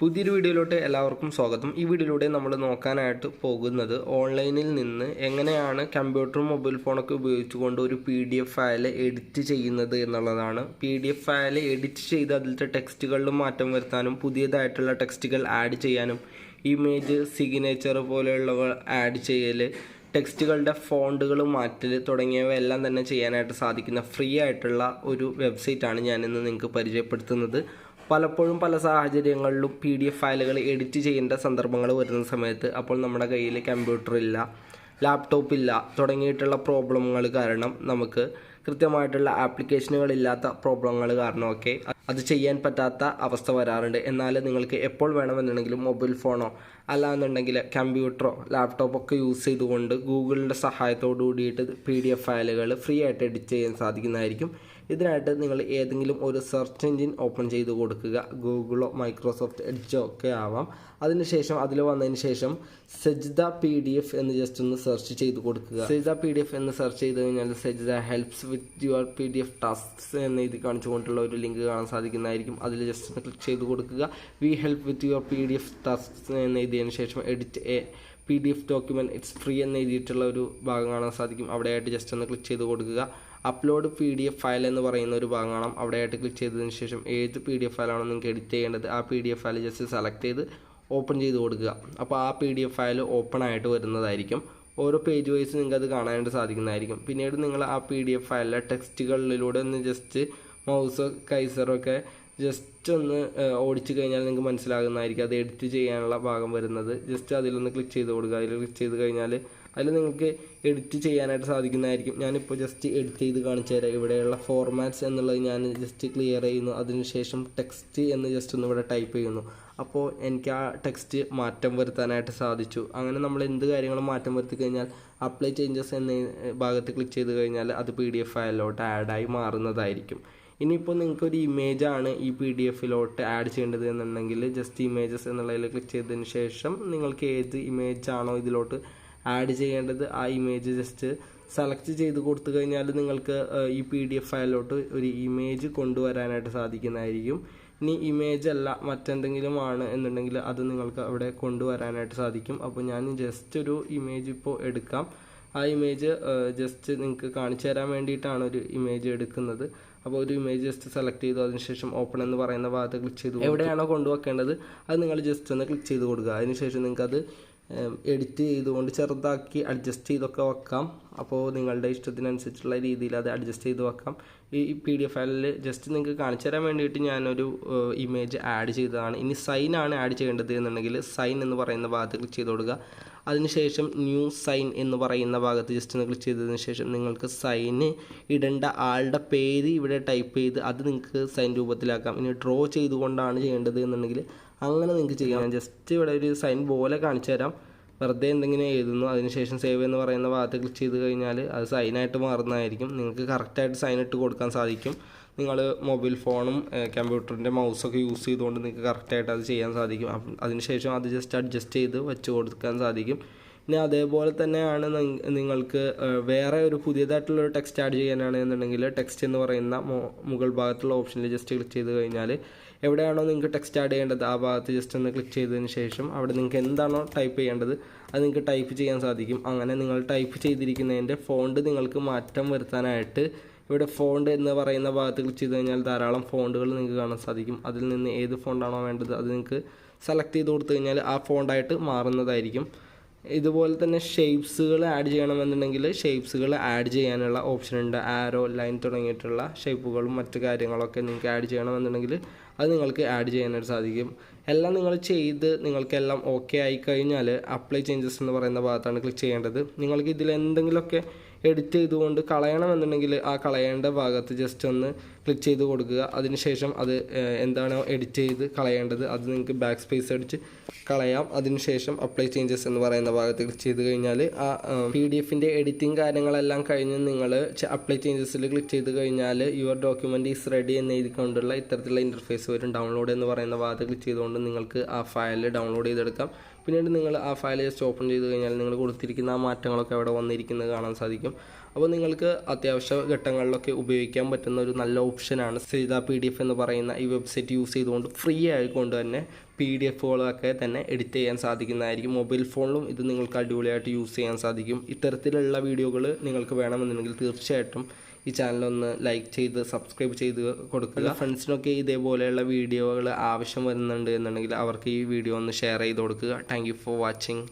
പുതിയൊരു വീഡിയോയിലോട്ട് എല്ലാവർക്കും സ്വാഗതം. ഈ വീഡിയോയിലൂടെ നമ്മൾ നോക്കാനായിട്ട് പോകുന്നത് ഓൺലൈനിൽ നിന്ന് എങ്ങനെയാണ് കമ്പ്യൂട്ടറും മൊബൈൽ ഫോണൊക്കെ ഉപയോഗിച്ചുകൊണ്ട് ഒരു P D F file edit ചെയ്യുന്നത് എന്നുള്ളതാണ്. P D F file edit ചെയ്ത് അതിലത്തെ ടെക്സ്റ്റുകളിലും മാറ്റം വരുത്താനും പുതിയതായിട്ടുള്ള ടെക്സ്റ്റുകൾ ആഡ് ചെയ്യാനും ഇമേജ് സിഗ്നേച്ചർ പോലെയുള്ളവ ആഡ് ചെയ്യൽ ടെക്സ്റ്റുകളുടെ ഫോണ്ടുകൾ മാറ്റൽ തുടങ്ങിയവ എല്ലാം തന്നെ ചെയ്യാനായിട്ട് സാധിക്കുന്ന ഫ്രീ ആയിട്ടുള്ള ഒരു വെബ്സൈറ്റാണ് ഞാനിന്ന് നിങ്ങൾക്ക് പരിചയപ്പെടുത്തുന്നത്. പലപ്പോഴും പല സാഹചര്യങ്ങളിലും പി ഡി എഫ് ഫയലുകൾ എഡിറ്റ് ചെയ്യേണ്ട സന്ദർഭങ്ങൾ വരുന്ന സമയത്ത് അപ്പോൾ നമ്മുടെ കയ്യിൽ കമ്പ്യൂട്ടർ ഇല്ല ലാപ്ടോപ്പ് ഇല്ല തുടങ്ങിയിട്ടുള്ള പ്രോബ്ലങ്ങൾ കാരണം നമുക്ക് കൃത്യമായിട്ടുള്ള ആപ്ലിക്കേഷനുകൾ ഇല്ലാത്ത പ്രോബ്ലങ്ങൾ കാരണമൊക്കെ അത് ചെയ്യാൻ പറ്റാത്ത അവസ്ഥ വരാറുണ്ട്. എന്നാൽ നിങ്ങൾക്ക് എപ്പോൾ വേണമെന്നുണ്ടെങ്കിലും മൊബൈൽ ഫോണോ അല്ലാന്നുണ്ടെങ്കിൽ കമ്പ്യൂട്ടറോ ലാപ്ടോപ്പോ ഒക്കെ യൂസ് ചെയ്തുകൊണ്ട് ഗൂഗിളിന്റെ സഹായത്തോടു കൂടിയിട്ട് പി ഡി എഫ് ഫയലുകൾ ഫ്രീ ആയിട്ട് എഡിറ്റ് ചെയ്യാൻ സാധിക്കുന്നതായിരിക്കും. ഇതിനായിട്ട് നിങ്ങൾ ഏതെങ്കിലും ഒരു സെർച്ച് എഞ്ചിൻ ഓപ്പൺ ചെയ്ത് കൊടുക്കുക. ഗൂഗിളോ മൈക്രോസോഫ്റ്റ് എഡ്ജോ ഒക്കെ ആവാം. അതിനുശേഷം അതിൽ വന്നതിന് ശേഷം സജ്ദ പി ഡി എഫ് എന്ന് ജസ്റ്റ് ഒന്ന് സെർച്ച് ചെയ്ത് കൊടുക്കുക. സജ്ദ പി ഡി എഫ് എന്ന് സെർച്ച് ചെയ്ത് കഴിഞ്ഞാൽ Sejda helps with your P D F tasks എന്ന് ഇത് കാണിച്ചുകൊണ്ടുള്ള ഒരു ലിങ്ക് കാണാൻ സാധിക്കുന്നതായിരിക്കും. അതിൽ ജസ്റ്റ് ഒന്ന് ക്ലിക്ക് ചെയ്ത് കൊടുക്കുക. We help with your P D F tasks എന്ന് എഴുതിയതിന് ശേഷം edit a P D F document it's free എന്ന് എഴുതിയിട്ടുള്ള ഒരു ഭാഗം കാണാൻ സാധിക്കും. അവിടെയായിട്ട് ജസ്റ്റ് ഒന്ന് ക്ലിക്ക് ചെയ്ത് കൊടുക്കുക. Upload P D F file എന്ന് പറയുന്ന ഒരു ഭാഗം കാണാം അവിടെയായിട്ട് ക്ലിക്ക് ചെയ്തതിന് ശേഷം ഏത് പി ഡി എഫ് ഫയലാണോ നിങ്ങൾക്ക് എഡിറ്റ് ചെയ്യേണ്ടത് ആ P D F file just select ചെയ്ത് ഓപ്പൺ ചെയ്ത് കൊടുക്കുക. അപ്പോൾ ആ P D F file open ആയിട്ട് വരുന്നതായിരിക്കും. ഓരോ പേജ് വൈസ് നിങ്ങൾക്ക് അത് കാണാനായിട്ട് സാധിക്കുന്നതായിരിക്കും. പിന്നീട് നിങ്ങൾ ആ പി ഡി എഫ് ഫയലിലെ ടെക്സ്റ്റുകളിലൂടെ ഒന്ന് ജസ്റ്റ് മൗസോ കൈസറോ ഒക്കെ ജസ്റ്റ് ഒന്ന് ഓടിച്ചു കഴിഞ്ഞാൽ നിങ്ങൾക്ക് മനസ്സിലാകുന്നതായിരിക്കും. അത് എഡിറ്റ് ചെയ്യാനുള്ള ഭാഗം വരുന്നത്. ജസ്റ്റ് അതിലൊന്ന് ക്ലിക്ക് ചെയ്ത് കൊടുക്കുക. അതിൽ ക്ലിക്ക് ചെയ്ത് കഴിഞ്ഞാൽ അതിൽ നിങ്ങൾക്ക് എഡിറ്റ് ചെയ്യാനായിട്ട് സാധിക്കുന്നതായിരിക്കും. ഞാനിപ്പോൾ ജസ്റ്റ് എഡിറ്റ് ചെയ്ത് കാണിച്ചു തരാം. ഇവിടെയുള്ള ഫോർമാറ്റ്സ് എന്നുള്ളത് ഞാൻ ജസ്റ്റ് ക്ലിയർ ചെയ്യുന്നു. അതിനുശേഷം ടെക്സ്റ്റ് എന്ന് ജസ്റ്റ് ഒന്ന് ഇവിടെ ടൈപ്പ് ചെയ്യുന്നു. അപ്പോൾ എനിക്ക് ആ ടെക്സ്റ്റ് മാറ്റം വരുത്താനായിട്ട് സാധിച്ചു. അങ്ങനെ നമ്മൾ എന്ത് കാര്യങ്ങളും മാറ്റം വരുത്തി കഴിഞ്ഞാൽ അപ്ലൈ ചേഞ്ചസ് എന്ന ഭാഗത്ത് ക്ലിക്ക് ചെയ്ത് കഴിഞ്ഞാൽ അത് പി ഡി എഫ് ഫയലിലോട്ട് ആഡായി മാറുന്നതായിരിക്കും. ഇനിയിപ്പോൾ നിങ്ങൾക്ക് ഒരു ഇമേജ് ആണ് ഈ പി ഡി എഫിലോട്ട് ആഡ് ചെയ്യേണ്ടത് എന്നുണ്ടെങ്കിൽ ജസ്റ്റ് ഇമേജസ് എന്നുള്ളതിൽ ക്ലിക്ക് ചെയ്തതിന് ശേഷം നിങ്ങൾക്ക് ഏത് ഇമേജ് ആണോ ഇതിലോട്ട് ആഡ് ചെയ്യേണ്ടത് ആ ഇമേജ് ജസ്റ്റ് സെലക്ട് ചെയ്ത് കൊടുത്തു കഴിഞ്ഞാൽ നിങ്ങൾക്ക് ഈ പി ഡി എഫ് ഫയലിലോട്ട് ഒരു ഇമേജ് കൊണ്ടുവരാനായിട്ട് സാധിക്കുന്നതായിരിക്കും. ഇനി ഇമേജ് അല്ല മറ്റെന്തെങ്കിലും ആണ് എന്നുണ്ടെങ്കിൽ അത് നിങ്ങൾക്ക് അവിടെ കൊണ്ടുവരാനായിട്ട് സാധിക്കും. അപ്പോൾ ഞാൻ ജസ്റ്റ് ഒരു ഇമേജ് ഇപ്പോൾ എടുക്കാം. ആ ഇമേജ് ജസ്റ്റ് നിങ്ങൾക്ക് കാണിച്ചു തരാൻ വേണ്ടിയിട്ടാണ് ഒരു ഇമേജ് എടുക്കുന്നത്. അപ്പോൾ ഒരു ഇമേജ് ജസ്റ്റ് സെലക്ട് ചെയ്തു അതിനുശേഷം ഓപ്പൺ എന്ന് പറയുന്ന ഭാഗത്ത് ക്ലിക്ക് ചെയ്തു എവിടെയാണോ കൊണ്ടുവെക്കേണ്ടത് അത് നിങ്ങൾ ജസ്റ്റ് ഒന്ന് ക്ലിക്ക് ചെയ്ത് കൊടുക്കുക. അതിനുശേഷം നിങ്ങൾക്ക് അത് എഡിറ്റ് ചെയ്തുകൊണ്ട് ചെറുതാക്കി അഡ്ജസ്റ്റ് ചെയ്തൊക്കെ വെക്കാം. അപ്പോൾ നിങ്ങളുടെ ഇഷ്ടത്തിനനുസരിച്ചുള്ള രീതിയിൽ അത് അഡ്ജസ്റ്റ് ചെയ്ത് വെക്കാം. ഈ പി ഡി എഫ് ഫയലിൽ ജസ്റ്റ് നിങ്ങൾക്ക് കാണിച്ചു തരാൻ വേണ്ടിയിട്ട് ഞാനൊരു ഇമേജ് ആഡ് ചെയ്തതാണ്. ഇനി സൈൻ ആണ് ആഡ് ചെയ്യേണ്ടത് എന്നുണ്ടെങ്കിൽ സൈൻ എന്ന് പറയുന്ന ഭാഗത്ത് ക്ലിക്ക് ചെയ്ത് കൊടുക്കുക. അതിനുശേഷം ന്യൂ സൈൻ എന്ന് പറയുന്ന ഭാഗത്ത് ജസ്റ്റ് ഒന്ന് ക്ലിക്ക് ചെയ്തതിന് ശേഷം നിങ്ങൾക്ക് സൈന് ഇടേണ്ട ആളുടെ പേര് ഇവിടെ ടൈപ്പ് ചെയ്ത് അത് നിങ്ങൾക്ക് സൈൻ രൂപത്തിലാക്കാം. ഇനി ഡ്രോ ചെയ്തുകൊണ്ടാണ് ചെയ്യേണ്ടത് എന്നുണ്ടെങ്കിൽ അങ്ങനെ നിങ്ങൾക്ക് ചെയ്യാം. ജസ്റ്റ് ഇവിടെ ഒരു സൈൻ പോലെ കാണിച്ചു തരാം. വെറുതെ എന്തെങ്കിലും എഴുതുന്നു അതിനുശേഷം സേവ് എന്ന് പറയുന്ന ഭാഗത്ത് ക്ലിക്ക് ചെയ്ത് കഴിഞ്ഞാൽ അത് സൈനായിട്ട് മാറുന്നതായിരിക്കും. നിങ്ങൾക്ക് കറക്റ്റായിട്ട് സൈൻ ഇട്ട് കൊടുക്കാൻ സാധിക്കും. നിങ്ങൾ മൊബൈൽ ഫോണും കമ്പ്യൂട്ടറിന്റെ മൗസൊക്കെ യൂസ് ചെയ്തുകൊണ്ട് നിങ്ങൾക്ക് കറക്റ്റായിട്ട് അത് ചെയ്യാൻ സാധിക്കും. അതിനുശേഷം അത് ജസ്റ്റ് അഡ്ജസ്റ്റ് ചെയ്ത് വെച്ച് കൊടുക്കാൻ സാധിക്കും. ഇനി അതേപോലെ തന്നെയാണ് നിങ്ങൾക്ക് വേറെ ഒരു പുതിയതായിട്ടുള്ളൊരു ടെക്സ്റ്റ് ആഡ് ചെയ്യാനാണെന്നുണ്ടെങ്കിൽ ടെക്സ്റ്റ് എന്ന് പറയുന്ന മുകൾ ഭാഗത്തുള്ള ഓപ്ഷനിൽ ജസ്റ്റ് ക്ലിക്ക് ചെയ്ത് കഴിഞ്ഞാൽ എവിടെയാണോ നിങ്ങൾക്ക് ടെക്സ്റ്റ് ആഡ് ചെയ്യേണ്ടത് ആ ഭാഗത്ത് ജസ്റ്റ് ഒന്ന് ക്ലിക്ക് ചെയ്തതിന് ശേഷം അവിടെ നിങ്ങൾക്ക് എന്താണോ ടൈപ്പ് ചെയ്യേണ്ടത് അത് നിങ്ങൾക്ക് ടൈപ്പ് ചെയ്യാൻ സാധിക്കും. അങ്ങനെ നിങ്ങൾ ടൈപ്പ് ചെയ്തിരിക്കുന്നതിന്റെ ഫോണ്ട് നിങ്ങൾക്ക് മാറ്റം വരുത്താനായിട്ട് ഇവിടെ ഫോണ്ട് എന്ന് പറയുന്ന ഭാഗത്ത് ക്ലിക്ക് ചെയ്ത് കഴിഞ്ഞാൽ ധാരാളം ഫോണ്ടുകൾ നിങ്ങൾക്ക് കാണാൻ സാധിക്കും. അതിൽ നിന്ന് ഏത് ഫോണ്ടാണോ വേണ്ടത് അത് നിങ്ങൾക്ക് സെലക്ട് ചെയ്ത് കൊടുത്തു കഴിഞ്ഞാൽ ആ ഫോണ്ടായിട്ട് മാറുന്നതായിരിക്കും. ഇതുപോലെ തന്നെ ഷേപ്സുകൾ ആഡ് ചെയ്യണമെന്നുണ്ടെങ്കിൽ ഷേപ്സുകൾ ആഡ് ചെയ്യാനുള്ള ഓപ്ഷൻ ഉണ്ട്. ആരോ ലൈൻ തുടങ്ങിയിട്ടുള്ള ഷേപ്പുകളും മറ്റു കാര്യങ്ങളൊക്കെ നിങ്ങൾക്ക് ആഡ് ചെയ്യണമെന്നുണ്ടെങ്കിൽ അത് നിങ്ങൾക്ക് ആഡ് ചെയ്യാനായിട്ട് സാധിക്കും. എല്ലാം നിങ്ങൾ ചെയ്ത് നിങ്ങൾക്കെല്ലാം ഓക്കെ ആയി കഴിഞ്ഞാൽ അപ്ലൈ ചേഞ്ചസ് എന്ന് പറയുന്ന ഭാഗത്താണ് ക്ലിക്ക് ചെയ്യേണ്ടത്. നിങ്ങൾക്ക് ഇതിൽ എന്തെങ്കിലുമൊക്കെ എഡിറ്റ് ചെയ്തുകൊണ്ട് കളയണമെന്നുണ്ടെങ്കിൽ ആ കളയേണ്ട ഭാഗത്ത് ജസ്റ്റ് ഒന്ന് ക്ലിക്ക് ചെയ്ത് കൊടുക്കുക. അതിനുശേഷം അത് എന്താണോ എഡിറ്റ് ചെയ്ത് കളയേണ്ടത് അത് നിങ്ങൾക്ക് ബാക്ക് സ്പേസ് അടിച്ച് കളയാം. അതിനുശേഷം അപ്ലൈ ചേഞ്ചസ് എന്ന് പറയുന്ന ഭാഗത്ത് ക്ലിക്ക് ചെയ്ത് കഴിഞ്ഞാൽ ആ പി ഡി എഫിന്റെ എഡിറ്റിംഗ് കാര്യങ്ങളെല്ലാം കഴിഞ്ഞ് നിങ്ങൾ അപ്ലൈ ചേഞ്ചസിൽ ക്ലിക്ക് ചെയ്ത് കഴിഞ്ഞാൽ യുവർ ഡോക്യുമെന്റ് ഈസ് റെഡി എന്ന് എഴുതിക്കൊണ്ടുള്ള ഇത്തരത്തിലുള്ള ഇന്റർഫേസ് വരും. ഡൗൺലോഡ് എന്ന് പറയുന്ന ഭാഗത്ത് ക്ലിക്ക് ചെയ്തുകൊണ്ട് നിങ്ങൾക്ക് ആ ഫയൽ ഡൗൺലോഡ് ചെയ്തെടുക്കാം. പിന്നീട് നിങ്ങൾ ആ ഫയൽ ജസ്റ്റ് ഓപ്പൺ ചെയ്ത് കഴിഞ്ഞാൽ നിങ്ങൾ കൊടുത്തിരിക്കുന്ന ആ മാറ്റങ്ങളൊക്കെ അവിടെ വന്നിരിക്കുന്നത് കാണാൻ സാധിക്കും. അപ്പോൾ നിങ്ങൾക്ക് അത്യാവശ്യ ഘട്ടങ്ങളിലൊക്കെ ഉപയോഗിക്കാൻ പറ്റുന്ന ഒരു നല്ല ഓപ്ഷനാണ്. സീത പി ഡി എഫ് എന്ന് പറയുന്ന ഈ വെബ്സൈറ്റ് യൂസ് ചെയ്തുകൊണ്ട് ഫ്രീ ആയിക്കൊണ്ട് തന്നെ പി ഡി എഫുകളൊക്കെ തന്നെ എഡിറ്റ് ചെയ്യാൻ സാധിക്കുന്നതായിരിക്കും. മൊബൈൽ ഫോണിലും ഇത് നിങ്ങൾക്ക് അടിപൊളിയായിട്ട് യൂസ് ചെയ്യാൻ സാധിക്കും. ഇത്തരത്തിലുള്ള വീഡിയോകൾ നിങ്ങൾക്ക് വേണമെന്നുണ്ടെങ്കിൽ തീർച്ചയായിട്ടും ഈ ചാനലൊന്ന് ലൈക്ക് ചെയ്ത് സബ്സ്ക്രൈബ് ചെയ്ത് കൊടുക്കുക. ഫ്രണ്ട്സിനൊക്കെ ഇതേപോലെയുള്ള വീഡിയോകൾ ആവശ്യം വരുന്നുണ്ട് എന്നുണ്ടെങ്കിൽ അവർക്ക് ഈ വീഡിയോ ഒന്ന് ഷെയർ ചെയ്ത് കൊടുക്കുക. Thank for watching